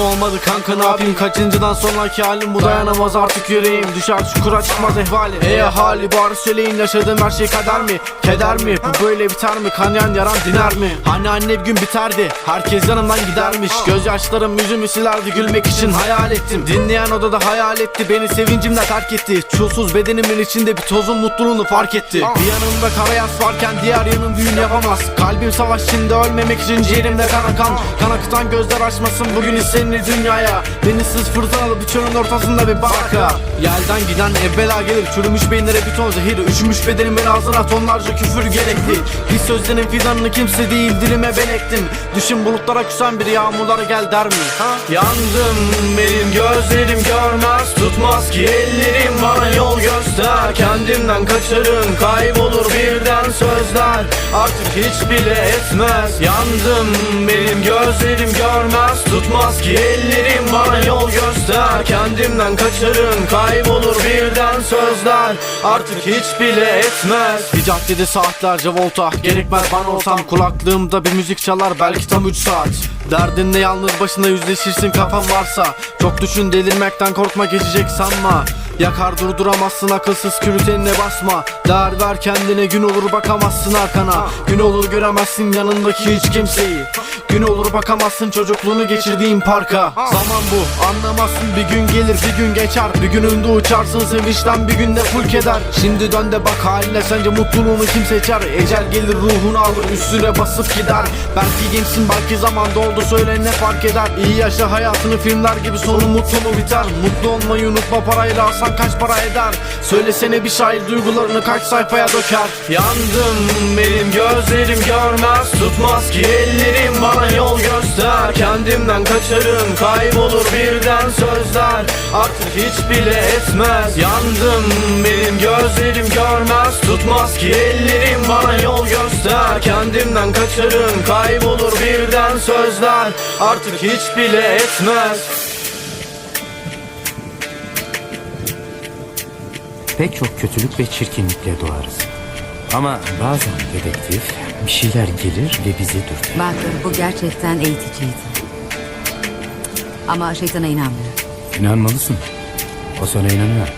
Olmadı kanka ne yapayım? Kaçıncıdan sonraki halim bu? Dayanamaz artık yüreğim. Düşer çukura çıkmaz ehvali Ey ahali bari söyleyin yaşadığım her şey kader mi? Keder mi? Bu böyle biter mi? Kanayan yaram diner mi? Hani anne bir gün biterdi. Herkes yanımdan gidermiş. Gözyaşlarım yüzümü silerdi gülmek için hayal ettim. Dinleyen odada hayal etti. Beni sevincimle terk etti. Çulsuz bedenimin içinde bir tozun mutluluğunu fark etti. Bir yanımda kara yas varken diğer yanım düğün yapamaz. Kalbim savaş içinde ölmemek için ciğerimde kan akan Kan akıtan gözler açmasın bugün hislerini dünyaya. Denizsiz fırtınalı bir çölün ortasında bir baraka Yelden giden evvela gelir çürümüş beyinlere bir ton zehir. Üşümüş bedenimin ağzına tonlarca küfür gerekli His sözlerin fidanını kimse değil dilime ben ektim. Düşün bulutlara küsen bir yağmurlara gel der mi? Ha? Yandım benim gözlerim görmez Tutmaz ki ellerim bana yol göster Kendimden kaçarım kaybolur birden sözler. Artık hiç bile etmez Yandım. Benim gözlerim görmez Tutmaz ki ellerim bana yol göster. Kendimden kaçarım kaybolur birden sözler. Artık hiç bile etmez. Bir caddede saatlerce volta. Gerekmez bana olsam kulaklığımda bir müzik çalar Belki tam 3 saat. Derdinle yalnız başına yüzleşirsin kafan varsa. Çok düşün delirmekten korkma geçecek sanma Yakar durduramazsın akılsız kürtenine basma. Değer ver kendine gün olur bakamazsın arkana. Gün olur göremezsin yanındaki hiç kimseyi. Gün olur bakamazsın çocukluğunu geçirdiğin parka. Zaman bu anlamazsın bir gün gelir bir gün geçer. Bir gününde uçarsın sevinçten bir günde full keder. Şimdi dön de bak haline sence mutluluğunu kim seçer? Ecel gelir ruhunu alır üstüne basıp gider. Belki gençsin belki zaman doldu söyle ne fark eder? İyi yaşa hayatını filmler gibi sonu mutlu mu biter? Mutlu olmayı unutma parayla alsan kaç para eder? Söylesene bir şair duygularını kaç sayfaya döker? Yandım benim gözlerim görmez. Tutmaz ki ellerim bana yol göster. Kendimden kaçarım kaybolur birden sözler. Artık hiç bile etmez. Yandım benim gözlerim görmez. Tutmaz ki ellerim bana yol göster. Kendimden kaçarım kaybolur birden sözler. Artık hiç bile etmez Pek çok kötülük ve çirkinlikle doğarız. Ama bazen dedektif bir şeyler gelir ve bizi dürter. Bakın bu gerçekten eğiticiydi. Ama şeytana inanmıyorum. İnanmalısın. O sana inanıyor.